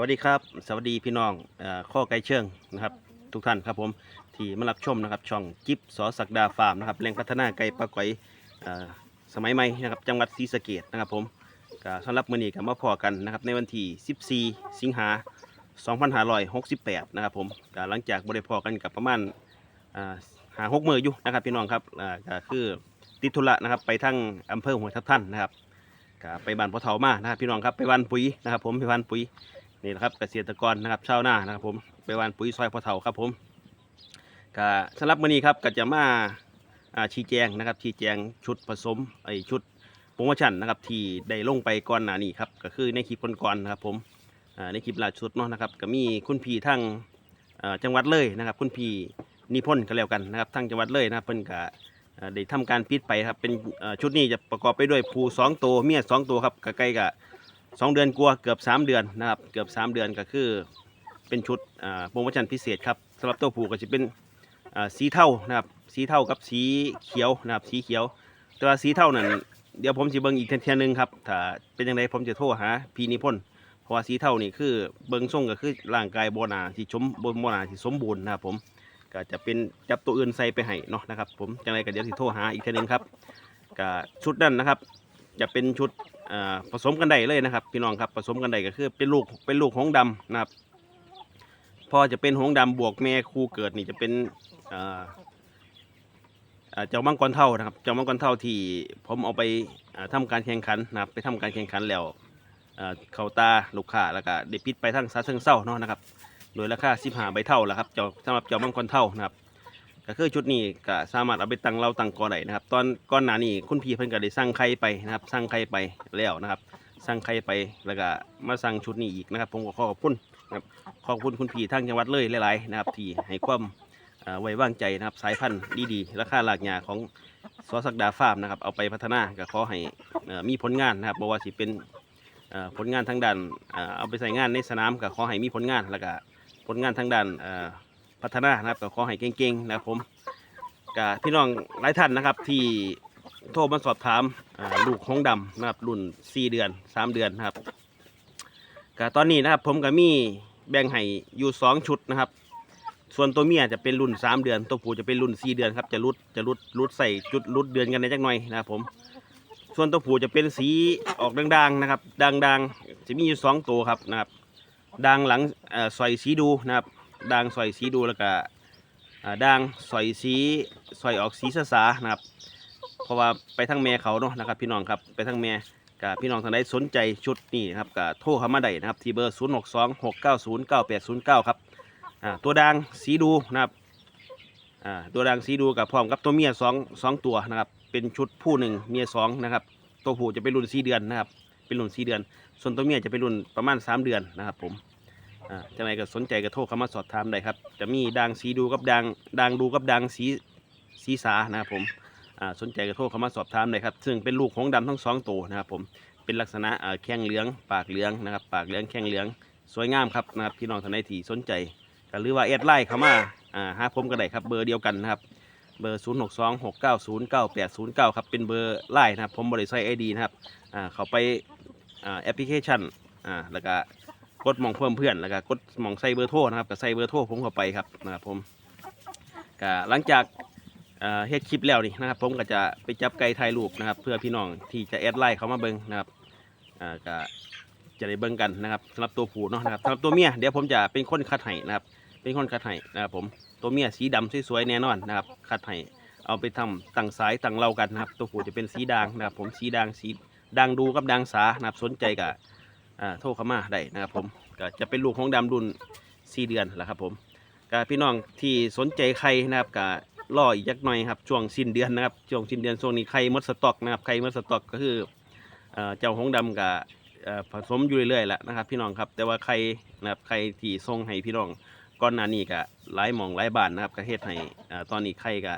วัสดีครับ สวัสดีพี่น้องอข้อไก่เชิงนะครับ ทุกท่านครับผมที่มารับชมนะครับ ช่องจิ๊บสอศักดาฟาร์มนะครับแหล่งพัฒนาไก่ปลาก๋อยสมัยใหม่นะครับจังหวัดศรีสะเกดนะครับผมก็สำหรับมื้อนี้ก็มาพอกันนะครับในวันที่ 14 สิงหา2568 นะครับผมก็หลังจากบริพอกันกับประมาณอ่าหาหกมืออยู่นะครับพี่น้องครับก็คือติดธุระนะครับไปทั้งอำเภอหัวทับท่านนะครับไปบ้านพ่อเฒ่ามานะครับพี่น้องครับไปวันปุ๋ยนะครับผมไปวันปุ๋ย นี่นะครับเกษตรกรนะครับชาวนานะครับผมไปวานปุ๋ยซอยพอเฒ่าครับผมก็สำหรับมื้อนี้ครับก็จะมาอ่าชี้แจงนะครับชี้แจงชุดผสมไอชุดโปรโมชั่นนะครับที่ได้ลงไปก่อนหน้านี้ครับก็คือในคลิปก่อนๆนะครับผมในคลิปล่าสุดเนาะนะครับก็มีคุณพี่ทั้งจังหวัดเลยนะครับคุณพี่นิพนธ์ก็แล้วกันนะครับทั้งจังหวัดเลยนะครับเพิ่นก็ได้ทำการปิดไปครับเป็นชุดนี้จะประกอบไปด้วยผูสองตัวเมียสองตัวครับใกล้ๆกับ สองเดือนกลัวาเกือบ3เดือนนะครับเกือบ3เดือนก็คือเป็นชุดโปรโมชั่นพิเศษครับสำหรับตัวผูก็จะเป็นสีเทานะครับสีเทากับสีเขียวนะครับสีเขียว แต่ว่าสีเทานั่นเดี๋ยวผมจะเบิ่งอีกเทียหนึงครับถ้าเป็นยังไงผมจะโทรหาพีนิพนธ์เพราะว่าสีเทานี่คือเบิ่งทรงก็คือร่างกายโบนาที่ชมบนโบนาที่สมบูรณ์นะครับผมก็จะเป็นจับตัวอื่นใส่ไปให้เนาะนะครับผมจังไรก็เดี๋ยวสิโทรหาอีกเทียหนึงครับก็ชุดนั้นนะครับ จะเป็นชุด ผสมกันได้เลยนะครับ พี่น้องครับผสมกันได้ก็คือเป็นลูกเป็นลูกหงส์ดำนะครับพอจะเป็นหงส์ดำบวกแม่คู่เกิดนี่จะเป็นเจ้ามังกรเท่านะครับ เจ้ามังกรเท่าที่ผมเอาไปอ่าทำการแข่งขันนะครับ ไปทำการแข่งขันแล้วเข้าตาลูกค้าแล้วก็ได้ปิดไปทั้งซาเซิงเศร้าเนาะนะครับ โดยราคาสิบห้าใบเท่าแล้วครับเจ้าสำหรับเจ้ามังกรเท่านะครับ ก็คือชุดนี้ก็สามารถเอาไปตั้งเราตั้งกอได้นะครับ ตอนก่อนหนานี้คุณพี่เพิ่นก็ได้สั่งไข่ไปนะครับสั่งไข่ไปแล้วนะครับสั่งไข่ไปแล้วก็มาสั่งชุดนี้อีกนะครับ ผมก็ขอขอบคุณนะครับขอบคุณคุณพี่ทางจังหวัดเลยหลายๆนะครับที่ให้ความไว้วางใจนะครับสายพันธุ์ดีๆราคาหลากหยาของสอสักดาฟาร์มนะครับเอาไปพัฒนาก็ขอให้มีผลงานนะครับบอกว่าสิเป็นผลงานทางด้านเอาไปใส่งานในสนามก็ขอให้มีผลงานแล้วก็ผลงานทางด้าน พัฒนานะครับก็ขอให้เก่งๆนะครับผมกับพี่น้องหลายท่านนะครับ ที่โทรมาสอบถามลูกของดำนะครับรุ่น 4 เดือน 3 เดือนนะครับก็ตอนนี้นะครับผมก็มีแบ่งให้อยู่ 2 ชุดนะครับ ส่วนตัวเมียจะเป็นรุ่น 3 เดือน ตัวผู้จะเป็นรุ่น 4 เดือนครับจะรุดจะรุดรุดใส่จุดรุดเดือนกันในจักหน่อยนะครับผมส่วนตัวผู้จะเป็นสีออกด่างๆนะครับด่างๆจะมีอยู่สองตัวครับนะครับด่างหลังเอ่อซอยสีดูนะครับ ด่างสอยสีดูแล้วก็ด่างสอยสีสอยออกสีสสานะครับ เพราะว่าไปทั้งแม่เขาเนาะนะครับ พี่น้องครับไปทั้งแม่กับพี่น้องทางใดสนใจชุดนี้นะครับก็โทรเข้ามาได้นะครับที่เบอร์ 0 6 2 6 9 0 9 8 0 9 ครับตัวด่างสีดูนะครับตัวด่างสีดูกับพร้อมกับตัวเมียสองสองตัวนะครับ เป็นชุดผู้หนึ่งเมียสองนะครับ ตัวผู้จะเป็นรุ่นสี่เดือนนะครับ เป็นรุ่นสี่เดือน ส่วนตัวเมียจะเป็นรุ่นประมาณสามเดือนนะครับผม อ่าจังไรก็สนใจก็โทรเข้ามาสอบถามได้ครับ จะมีดังสีดูกับดังดังดูกับดังสีสีสานะครับผมอ่าสนใจก็โทรเข้ามาสอบถามได้ครับ ซึ่งเป็นลูกของดำทั้งสองตัวนะครับผมเป็นลักษณะอ่าแข้งเหลือง ปากเหลืองนะครับ ปากเหลืองแข้งเหลืองสวยงามครับนะครับพี่น้องท่านใดที่สนใจหรือว่าแอดไลน์เข้ามาอ่าหาผมก็ได้ครับเบอร์เดียวกันนะครับเบอร์ 0 6 2 6 9 0 9 8 0 9 ครับ เป็นเบอร์ไลน์นะครับ ผมบริษัทไอดีนะครับ อ่า เขาไป อ่า แอปพลิเคชัน อ่า แล้วก็ กดมองเพิ่มเพื่อนแล้วก็กดมองใส่เบอร์โทรนะครับก็ใส่เบอร์โทรผมเข้าไปครับนะครับผมก็หลังจากเอ่อเฮ็ดคลิปแล้วนี่นะครับ ผมก็จะไปจับไก่ถ่ายรูปนะครับ เพื่อพี่น้องที่จะแอดไลน์เขามาเบิ่งนะครับอ่าก็จะได้เบิ่งกันนะครับสำหรับตัวผู้เนาะนะครับสำหรับตัวเมียเดี๋ยวผมจะเป็นคนคัดให้นะครับ เป็นคนคัดให้นะครับผมตัวเมียสีดำสวยๆแน่นอนนะครับ คัดให้เอาไปทำตั้งสายตั้งเล่ากันนะครับ ตัวผู้จะเป็นสีด่างนะครับ ผมสีด่างสีด่างดูกับด่างสานะครับสนใจกับ อ่าโทรเข้ามาได้นะครับผมก็จะเป็นลูกของดำรุ่นสี่เดือนแหละครับผมก็พี่น้องที่สนใจไข่นะครับก็รออีกจักหน่อยครับช่วงสิ้นเดือนนะครับช่วงสิ้นเดือนช่วงนี้ไข่มดสต็อกนะครับไข่มดสต็อกก็คือเอ่อเจ้าของดำกับผสมอยู่เรื่อยๆแหละนะครับ พี่น้องครับแต่ว่าไข่นะครับไข่ที่ส่งให้พี่น้องก่อนหน้านี้ก็หลายหมองหลายบานนะครับก็เฮ็ดให้อ่าตอนนี้ไข่ก็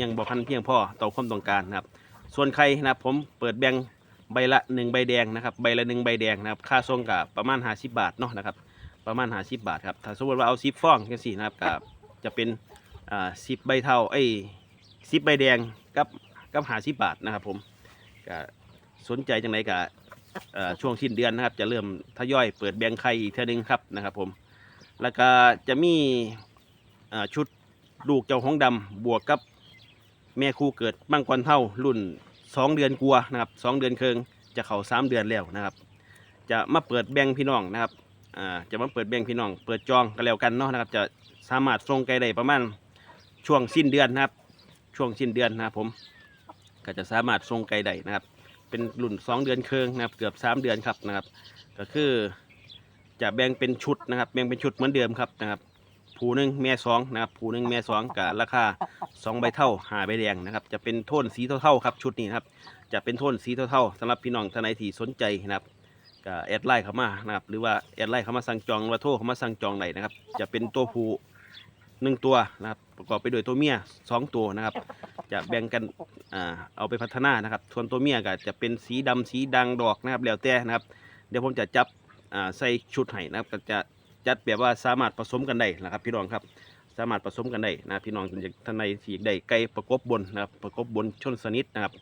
ยังบ่คันเพียงพอต่อความต้องการนะครับ ส่วนไข่นะครับผมเปิดแบง ใบละหนึ่งใบแดงนะครับใบละหนึ่งใบแดงนะครับค่าส่งกับประมาณห้าสิบบาทเนาะนะครับประมาณห้าสิบบาทครับถ้าสมมติว่าเอาสิบฟองจังสี่นะครับกับจะเป็นอ่าสิบใบเท่าไอ้สิบใบแดงกับกับห้าสิบบาทนะครับผมก็สนใจจังไรก็เอ่อช่วงสิ้นเดือนนะครับ จะเริ่มทยอยเปิดแบงค์ไข่อีกเท่านึงครับนะครับผมแล้วก็จะมีชุดลูกเจ้าของดำบวกกับแม่ครูเกิดบังกรเท่ารุ่น 2เดือนกลัวนะครับสองเดือนเคิงจะเข้า3เดือนแล้วนะครับ จะมาเปิดแบงค์พี่น้องนะครับอ่าจะมาเปิดแบงค์พี่น้อง เปิดจองกันแล้วกันเนาะนะครับ จะสามารถส่งไกลได้ประมาณช่วงสิ้นเดือนนะครับ ช่วงสิ้นเดือนนะครับผมก็จะสามารถส่งไกลได้นะครับ เป็นรุ่น2เดือนเคิงนะครับ เกือบ3เดือนครับนะครับ ก็คือจะแบ่งเป็นชุดนะครับ แบ่งเป็นชุดเหมือนเดิมครับนะครับ ผูหนึ่งแม่สองนะครับผูหนึ่งแม่สองกับราคาสองใบเท่าหาใบแดงนะครับ จะเป็นโทนสีเท่าๆครับชุดนี้นะครับ จะเป็นโทนสีเท่าๆสำหรับพี่น้องท่านใดที่สนใจนะครับก็แอดไลน์เข้ามานะครับ หรือว่าแอดไลน์เข้ามาสั่งจองหรือว่าโทรเข้ามาสั่งจองไหนนะครับ จะเป็นตัวผูหนึ่งตัวนะครับ ประกอบไปด้วยตัวเมียสองตัวนะครับ จะแบ่งกันอ่าเอาไปพัฒนานะครับส่วนตัวเมียก็จะเป็นสีดำสีดังดอกนะครับแล้วแต่นะครับ เดี๋ยวผมจะจับอ่าใส่ชุดให้นะครับก็จะ จัดแบบว่าสามารถผสมกันได้นะครับพี่น้องครับสามารถผสมกันได้นะพี่น้องท่านใดที่ได้ไก่ประกบบนนะครับประกบบนชนสนิทนะครับ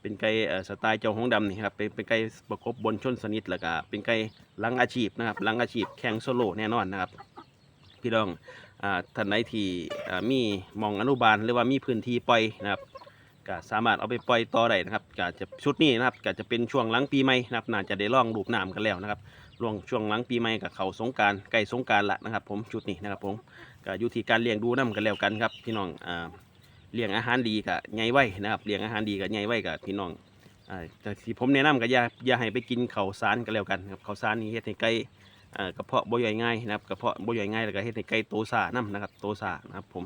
เป็นไก่สไตล์เจ้าหงดำนี่ครับเป็นเป็นไก่ประกบบนชนสนิทแล้วก็เป็นไก่ลังอาชีพนะครับลังอาชีพแข่งโซโล่แน่นอนนะครับพี่น้องอ่าท่านใดที่มีมองอนุบาลหรือว่ามีพื้นที่ปล่อยนะครับก็สามารถเอาไปปล่อยต่อได้นะครับก็จะชุดนี้นะครับก็จะเป็นช่วงหลังปีใหม่นะครับน่าจะได้ล่องลูกน้ำกันแล้วนะครับ ล่วงช่วงหลังปีใหม่กับเขาสงการใกล้สงการละนะครับ ผมชุดนี้นะครับผมก็อยู่ที่การเลี้ยงดูน้ำกันแล้วกันครับพี่น้องอ่าเลี้ยงอาหารดีกับใหญ่ไว้นะครับเลี้ยงอาหารดีกับใหญ่ไว้กับพี่น้องอ่าแต่ที่ผมแนะนำก็อย่าอย่าให้ไปกินเขาสารก็แล้วกันครับเขาสารนี่เฮ็ดให้ไก่กระเพาะบ่ย่อยง่ายนะครับกระเพาะบ่ย่อยง่ายแล้วก็เฮ็ดให้ไก่โตซ่านํนะครับโตซ่านะครับผม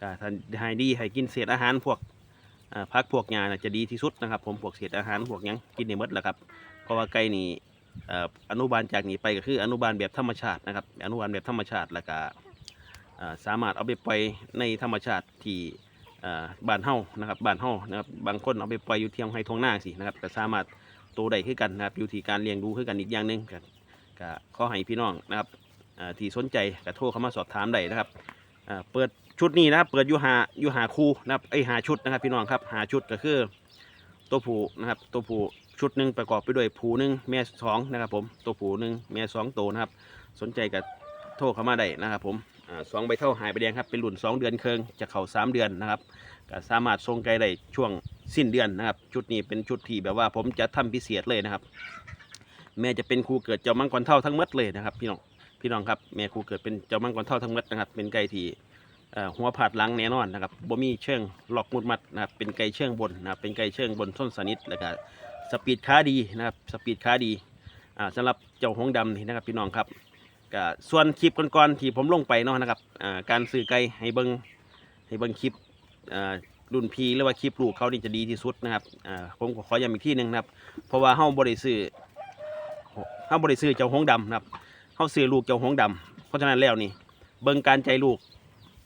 ก็ถ้าให้ดีให้กินเศษอาหารพวกอ่าผักพวกหญ้านจะดีที่สุดนะครับ ผมพวกเศษอาหารพวกยังกินได้หมดแหละครับเพราะว่าไก่นี่ อนุบาลจากนี้ไปก็คืออนุบาลแบบธรรมชาตินะครับ อนุบาลแบบธรรมชาติแล้วก็สามารถเอาไปปล่อยในธรรมชาติที่บ้านเฮานะครับบ้านเฮานะครับบางคนเอาไปปล่อยอยู่เทียงให้ทงหน้าสินะครับก็สามารถโตได้คือกันนะครับอยู่ที่การเลี้ยงดูคือกันอีกอย่างหนึ่งก็ก็ขอให้พี่น้องนะครับที่สนใจก็โทรเข้ามาสอบถามได้นะครับเปิดชุดนี้นะครับเปิดอยู่หาอยู่หาคู่นะครับไอหาชุดนะครับพี่น้องครับหาชุดก็คือตัวผู้นะครับตัวผู้ ชุดหนึ่งประกอบไปด้วยผูหนึ่งแม่สองนะครับผมตัวผูหนึ่งแม่สองโตวนะครับ สนใจก็โทรเข้ามาได้นะครับผมอสองใบเท่าหายไปแดงครับเป็นรุ่นสองเดือนเคิงจะเข้าสามเดือนนะครับก็สามารถส่งไกลได้ช่วงสิ้นเดือนนะครับ ชุดนี้เป็นชุดที่แบบว่าผมจะทำพิเศษเลยนะครับ แม่จะเป็นครูเกิดเจ้ามังกรเท่าทั้งหมดเลยนะครับ พี่น้องพี่น้องครับแม่ครูเกิดเป็นเจ้ามังกรเท่าทั้งหมดนะครับ เป็นไก่ที่หัวผาดหลังแน่นอนนะครับบ่มีเชิงหลอกมุดมัดนะครับเป็นไก่เชิงบนนะครับเป็นไก่เชิงบนส้นสนิทแล้วก็ สปีดค้าดีนะครับสปีดค้าดีอ่าสำหรับเจ้าหงดำนี่นะครับพี่น้องครับก็ส่วนคลิปก่อนๆที่ผมลงไปเนาะนะครับอ่าการซื้อไก่ให้เบิงให้เบิงคลิปอ่ารุ่นพีหรือว่าคลิปลูกเขานี่จะดีที่สุดนะครับอ่าผมขอย้ำอีกที่หนึ่งนะครับ เพราะว่าเฮาบริซื้อเฮาบริซื้อเจ้าหงดำนะครับเฮาซื้อลูกเจ้าหงดำเพราะฉะนั้นแล้วนี่เบิ่งการใจลูก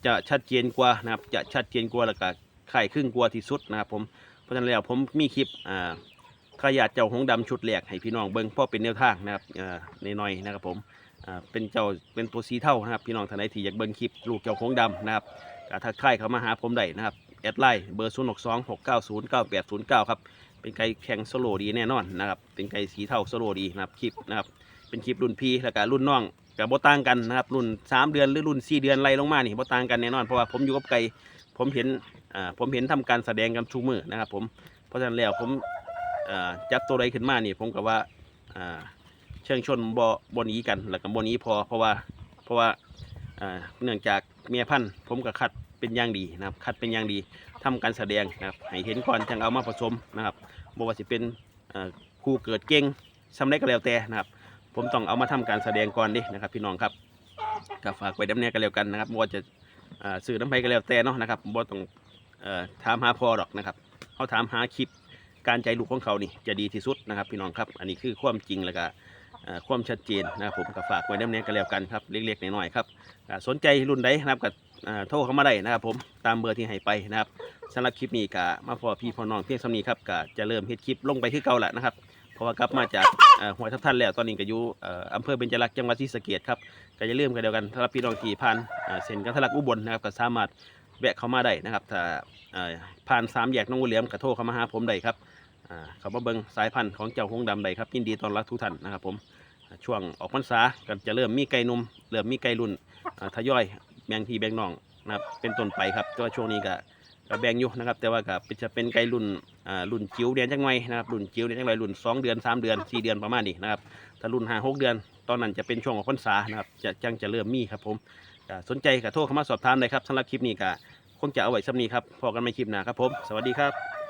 จะชัดเจนกว่านะครับจะชัดเจนกว่าแล้วก็ไข่ครึ่งกว่าที่สุดนะครับผมเพราะฉะนั้นแล้วผมมีคลิปอ่า ขยาเจ้าหงส์ดำชุดแรกให้พี่น้องเบิ่งพราะเป็นแนวทางนะครับอ่าน้อยๆนะครับผมอ่าเป็นเจ้าเป็นตัวสีเท่านะครับพี่น้องท่านใดที่อยากเบิ่งคลิปลูกเจ้าหงส์ดำนะครับก็ทักทายเข้ามาหาผมได้นะครับแอดไลน์เบอร์0 6 2 6 9 0 9 8 0 9ครับเป็นไก่แข่งโซโลดีแน่นอนนะครับเป็นไก่สีเทาโซโลดีนะครับคลิปนะครับเป็นคลิปรุ่นพี่แล้วก็รุ่นน้องกับโบต่างกันนะครับรุ่น 3 เดือนหรือรุ่น 4 เดือนไล่ลงมานี่โบต่างกันแน่นอนเพราะว่าผมอยู่กับไก่ผมเห็นอ่าผมเห็นทำการแสดงกันทุกมือนะครับผมเพราะฉะนั้นแล้วผม จับตัวใดขึ้นมานี่ผมกับว่าเชิงชนบ่บ่นี้กันแล้วก็บ่นี้พอเพราะว่าเพราะว่าเนื่องจากเมียพันธุ์ผมก็คัดเป็นอย่างดีนะครับ คัดเป็นอย่างดีทำการแสดงนะครับให้เห็นก่อนจังเอามาผสมนะครับบ่ว่าสิเป็นเอ่อครูเกิดเก่งสำเร็จก็แล้วแต่นะครับ ผมต้องเอามาทำการแสดงก่อนดินะครับ พี่น้องครับก็ฝากไว้ดำเนินกันแล้วกันนะครับบ่ว่าจะสื่อน้ำไปก็แล้วแต่เนาะนะครับบ่ต้องอถามหาพอหรอกนะครับเขาถามหาคลิป การใจลูกของเขานี่จะดีที่สุดนะครับพี่น้องครับ อันนี้คือความจริงแล้วก็ความชัดเจนนะครับผมก็ฝากไว้ดำเนินกันแล้วกันครับเล็กๆน้อยๆครับสนใจรุ่นใดนะครับก็อ่าโทรเข้ามาได้นะครับผมตามเบอร์ที่ให้ไปนะครับสำหรับคลิปนี้ก็มาพอพี่พอน้องเพียงสำนีครับก็จะเริ่มเฮ็ดคลิปลงไปคือเก่าแหละนะครับเพราะว่ากลับมาจากหัวทับท่านแล้วตอนนี้ก็อยู่อำเภอเบญจรักษ์จังหวัดศรีสะเกษครับก็จะเริ่มกันเดียวกันสำหรับพี่น้องที่ผ่านเอ่อเส้นกันทะลักอุบลนะครับก็สามารถ แวะเข้ามาได้นะครับถ้าผ่านสามแยกน้องงูเหลี่ยมก็โทรเข้ามาหาผมได้ครับอ่าเขามาเบิงสายพันธุ์ของเจ้าหงส์ดำใดครับยินดีต้อนรับทุกท่านนะครับผมช่วงออกพรรษาก็จะเริ่มมีไก่หนุ่มเริ่มมีไก่รุ่นทยอยแบ่งพี่แบ่งน้องนะครับเป็นต้นไปครับแต่ว่าช่วงนี้ก็ก็แบ่งอยู่นะครับแต่ว่าก็จะเป็นไก่รุ่นรุ่นจิ๋วเดือนจังไงนะครับรุ่นจิ๋วเดือนจังไรรุ่นสองเดือนสามเดือนสี่เดือนประมาณนี้นะครับถ้ารุ่นห้าหกเดือน ตอนนั้นจะเป็นช่วงของพรรษานะครับจะจังจะเริ่มมีครับผม ก็สนใจก็โทรเข้ามาสอบถามเลยครับสำหรับคลิปนี้ก็คงจะเอาไว้สำนี้ครับพอกันไม่คลิปหน้าครับผม สวัสดีครับ